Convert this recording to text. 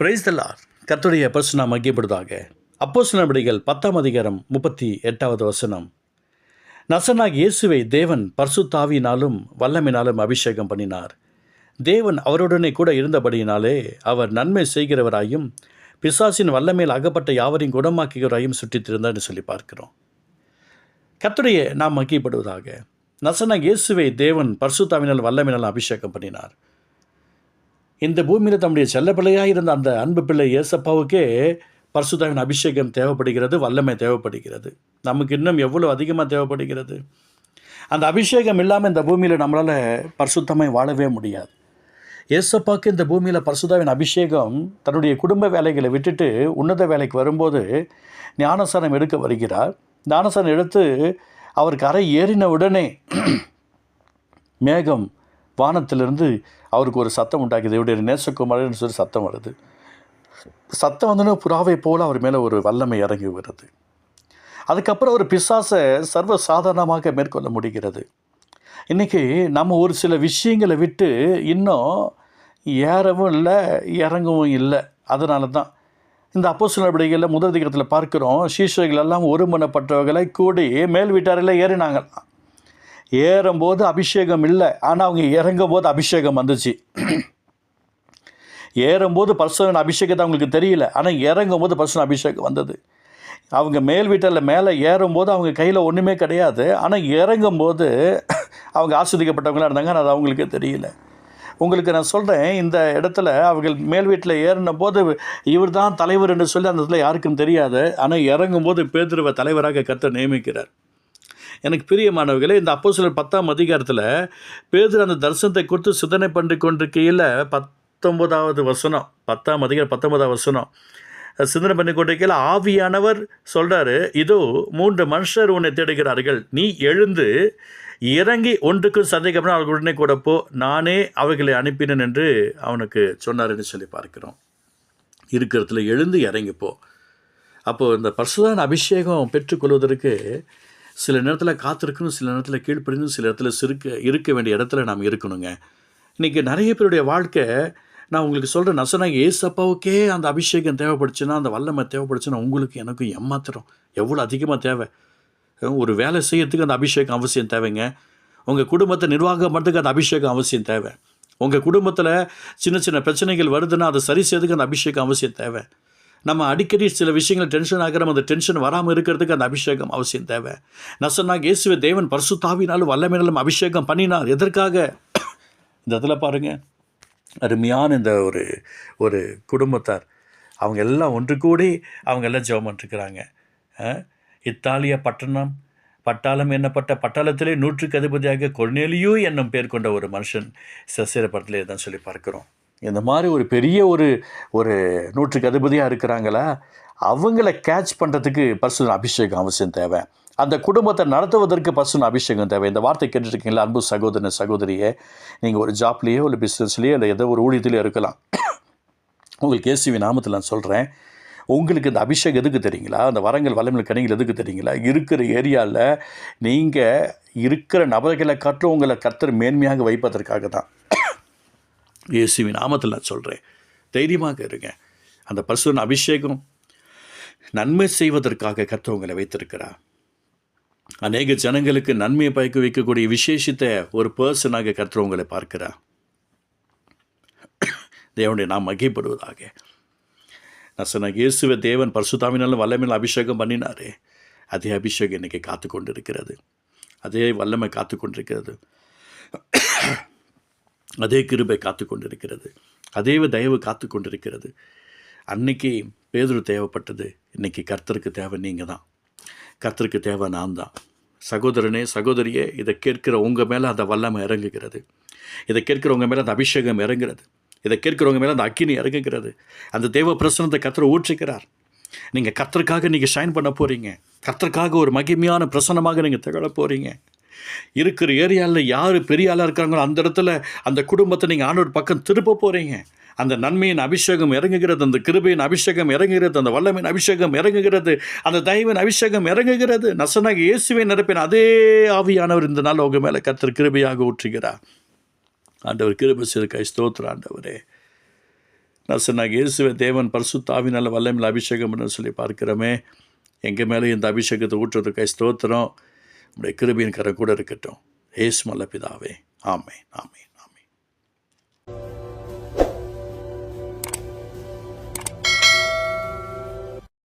Price கத்துடைய கர்த்தருடைய பரிசு நாம் மகிப்படுதாக அப்போ நபடிகள் பத்தாம் அதிகாரம் முப்பத்தி எட்டாவது வசனம். நசனாக இயேசுவை தேவன் பர்சுத்தாவினாலும் வல்லமினாலும் அபிஷேகம் பண்ணினார். தேவன் அவருடனே கூட இருந்தபடியினாலே அவர் நன்மை செய்கிறவராயும் பிசாசின் வல்லமையில் அகப்பட்ட யாவரையும் குணமாக்குகிறவராயும் சுற்றித் சொல்லி பார்க்கிறோம். கத்துடைய நாம் மகிப்படுவதாக நசனாக இயேசுவை தேவன் பர்சுத்தாவினால் வல்லமினால் அபிஷேகம் பண்ணினார். இந்த பூமியில் தம்முடைய செல்லப்பிள்ளையாக இருந்த அந்த அன்பு பிள்ளை இயேசப்பாவுக்கே பரிசுத்தாவின் அபிஷேகம் தேவைப்படுகிறது வல்லமை தேவைப்படுகிறது. நமக்கு இன்னும் எவ்வளோ அதிகமாக தேவைப்படுகிறது? அந்த அபிஷேகம் இல்லாமல் இந்த பூமியில் நம்மளால் பரிசுத்தமாக வாழவே முடியாது. ஏசப்பாவுக்கு இந்த பூமியில் பரிசுத்தாவின் அபிஷேகம் தன்னுடைய குடும்ப வேலைகளை விட்டுட்டு உன்னத வேலைக்கு வரும்போது ஞானசாரம் எடுக்க வருகிறார். ஞானசாரம் எடுத்து அவர் கரை ஏறின உடனே மேகம் வானத்திலிருந்து அவருக்கு ஒரு சத்தம் உண்டாக்குது இவருடைய நேசகுமாரன்னு சொல்லி சத்தம் வருது. சத்தம் வந்தோன்னே புறாவை போல் அவர் மேலே ஒரு வல்லமை இறங்கி வருது. அதுக்கப்புறம் ஒரு பிசாசை சர்வ சாதாரணமாக மேற்கொள்ள முடிகிறது. இன்றைக்கி நம்ம ஒரு சில விஷயங்களை விட்டு இன்னும் ஏறவும் இல்லை இறங்கவும் இல்லை. அதனால தான் இந்த அப்போ நடவடிக்கைகளில் முதல் திகத்தில் பார்க்குறோம் சீஷர்கள் எல்லாம் ஒருமனப்பட்டவர்களை கூடி மேல் வீட்டாரில் ஏறினாங்களாம் ஏறும்போது அபிஷேகம் இல்லை. ஆனால் அவங்க இறங்கும் போது அபிஷேகம் வந்துச்சு. ஏறும்போது பர்சனல் அபிஷேகத்தை அவங்களுக்கு தெரியல. ஆனால் இறங்கும் போது பர்சனல் அபிஷேகம் வந்தது. அவங்க மேல் வீட்டில் மேலே ஏறும்போது அவங்க கையில் ஒன்றுமே கிடையாது. ஆனால் இறங்கும்போது அவங்க ஆஸ்வதிக்கப்பட்டவங்களாக இருந்தாங்க. ஆனால் அது அவங்களுக்கு தெரியல. உங்களுக்கு நான் சொல்கிறேன் இந்த இடத்துல அவர்கள் மேல் வீட்டில் ஏறின போது இவர் தான் தலைவர் என்று சொல்லி அந்த இடத்துல யாருக்கும் தெரியாது. ஆனால் இறங்கும்போது பேதுருவை தலைவராக கத்த நியமிக்கிறார். எனக்கு பிரியமானவர்களே இந்த அப்போ சிலர் பத்தாம் அதிகாரத்தில் பேதர் அந்த தரிசனத்தை கொடுத்து சிந்தனை பண்ணி கொண்டிருக்கையில் பத்தொன்பதாவது வசனம் பத்தாம் அதிகாரம் பத்தொன்பதாவது வசனம் சிந்தனை பண்ணி கொண்டிருக்கையில் ஆவியானவர் சொல்கிறாரு இதோ மூன்று மனுஷர் உன்னை தேடுகிறார்கள். நீ எழுந்து இறங்கி ஒன்றுக்கும் சந்தேகம்னா அவர்கள் உடனே கூட போ. நானே அவர்களை அனுப்பினேன் என்று அவனுக்கு சொன்னார்னு சொல்லி பார்க்கிறோம். இருக்கிறதுல எழுந்து இறங்கிப்போ அப்போது இந்த பர்சுதான் அபிஷேகம் பெற்றுக்கொள்வதற்கு சில நேரத்தில் காத்திருக்கணும் சில நேரத்தில் கீழ்ப்படிந்து சில இடத்துல சிறுக்க இருக்க வேண்டிய இடத்துல நாம் இருக்கணுங்க. இன்றைக்கி நிறைய பேருடைய வாழ்க்கை நான் உங்களுக்கு சொல்கிறேன் நசனாக ஏசப்பாவுக்கே அந்த அபிஷேகம் தேவைப்படுச்சுன்னா அந்த வல்லமை தேவைப்படுச்சுன்னா உங்களுக்கு எனக்கும் ஏமாத்திரம். எவ்வளோ அதிகமாக தேவை? ஒரு வேலை செய்யறதுக்கு அந்த அபிஷேகம் அவசியம் தேவைங்க. உங்கள் குடும்பத்தை நிர்வாகம் பண்ணுறதுக்கு அந்த அபிஷேகம் அவசியம் தேவை. உங்கள் குடும்பத்தில் சின்ன சின்ன பிரச்சனைகள் வருதுன்னா அதை சரி செய்யறதுக்கு அந்த அபிஷேகம் அவசியம் தேவை. நம்ம அடிக்கடி சில விஷயங்கள் டென்ஷன் ஆகிறோம் அந்த டென்ஷன் வராமல் இருக்கிறதுக்கு அந்த அபிஷேகம் அவசியம் தேவை. நசனாக இயேசுவை தேவன் பரிசுத்தாவினாலும் வல்லமையினாலும் அபிஷேகம் பண்ணினார். எதற்காக? இந்த இதில் பாருங்கள் அருமையான இந்த ஒரு ஒரு குடும்பத்தார். அவங்க எல்லாம் ஒன்று கூடி அவங்க எல்லாம் ஜெபம் பண்ணிருக்கிறாங்க. இத்தாலிய பட்டணம் பட்டாளம் என்னப்பட்ட பட்டாளத்திலே நூற்றுக்கு அதிபதியாக கொர்நேலியோ என்னும் பேர் கொண்ட ஒரு மனுஷன் சசிர படத்திலே தான் சொல்லி பார்க்குறோம். இந்த மாதிரி ஒரு பெரிய ஒரு ஒரு நூற்றுக்கு அதிபதியாக இருக்கிறாங்களா? அவங்கள கேட்ச் பண்ணுறதுக்கு பர்சனல் அபிஷேகம் அவசியம் தேவை. அந்த குடும்பத்தை நடத்துவதற்கு பர்சனல் அபிஷேகம் தேவை. இந்த வார்த்தை கேட்டுருக்கீங்களா? அன்பு சகோதரன் சகோதரியே நீங்கள் ஒரு ஜாப்லேயோ இல்லை பிஸ்னஸ்லேயோ இல்லை ஏதோ ஒரு ஊழியத்திலையோ இருக்கலாம். உங்களுக்கு இயேசுவி நாமத்தில் நான் சொல்கிறேன் உங்களுக்கு இந்த அபிஷேகம் எதுக்கு தெரியுங்களா? அந்த வரங்கள் வளமல் கணிகள் எதுக்கு தெரியுங்களா? இருக்கிற ஏரியாவில் நீங்கள் இருக்கிற நபர்களை காட்டிலும் உங்களை கர்த்தர் மேன்மையாக வைப்பதற்காக தான் இயேசுவி நாமத்தில் நான் சொல்கிறேன் தைரியமாக இருங்க. அந்த பரிசுன அபிஷேகம் நன்மை செய்வதற்காக கர்த்தர் வைத்திருக்கிறார். அநேக ஜனங்களுக்கு நன்மையை பயக்க வைக்கக்கூடிய விசேஷித்த ஒரு பர்சனாக கர்த்தர் பார்க்கிறார். தேவனுடைய நாம் மகிப்படுவதாக நசன இயேசுவை தேவன் பரிசுத்தாவினாலும் வல்லமையில் அபிஷேகம் பண்ணினாரு. அதே அபிஷேகம் இன்றைக்கி காத்து கொண்டிருக்கிறது அதே வல்லமை காத்து கொண்டிருக்கிறது அதே கிருபை காத்து கொண்டிருக்கிறது அதே தயவு காத்து கொண்டிருக்கிறது அன்னைக்கு பேதுரு தேவைப்பட்டது. இன்னைக்கு கர்த்தருக்கு தேவை நீங்கள் தான் கர்த்தருக்கு தேவை நான் தான் சகோதரனே சகோதரியே இதை கேட்கிற உங்கள் மேலே அந்த வல்லமை இறங்குகிறது. இதை கேட்கிறவங்க மேலே அந்த அபிஷேகம் இறங்குறது இதை கேட்கிறவங்க மேலே அந்த அக்கினி இறங்குகிறது. அந்த தேவ பிரசனத்தை கத்திர ஊற்றுக்கிறார் நீங்கள் கத்தருக்காக நீங்கள் ஷைன் பண்ண போகிறீங்க கத்தருக்காக ஒரு மகிமையான பிரசனமாக நீங்கள் திகழ போகிறீங்க இருக்கிற ஏரியாவில் யார் பெரிய ஆளாக இருக்காங்களோ அந்த இடத்துல அந்த குடும்பத்தை நீங்கள் ஆண்டோர் பக்கம் திருப்ப போகிறீங்க அந்த நன்மையின் அபிஷேகம் இறங்குகிறது அந்த கிருபையின் அபிஷேகம் இறங்குகிறது அந்த வல்லமையின் அபிஷேகம் இறங்குகிறது அந்த தயவின் அபிஷேகம் இறங்குகிறது. நசனாக இயேசுவை நிரப்பின அதே ஆவியானவர் இந்த நாள் உங்கள் மேலே கர்த்தர் கிருபையாக ஊற்றுகிறார். ஆண்டவர் கிருபை சிறுக்காய் ஸ்தோத்திர ஆண்டவரே. நசனாக இயேசுவை தேவன் பரிசுத்தாவினால் வல்லமையில் அபிஷேகம் சொல்லி பார்க்கிறோமே. எங்கள் மேலே இந்த அபிஷேகத்தை ஊற்றுறதுக்காய் ஸ்தோத்திரம். உடைய கிருபியின் கரை கூட இருக்கட்டும். ஏசு மல்ல பிதாவே ஆமே ஆமே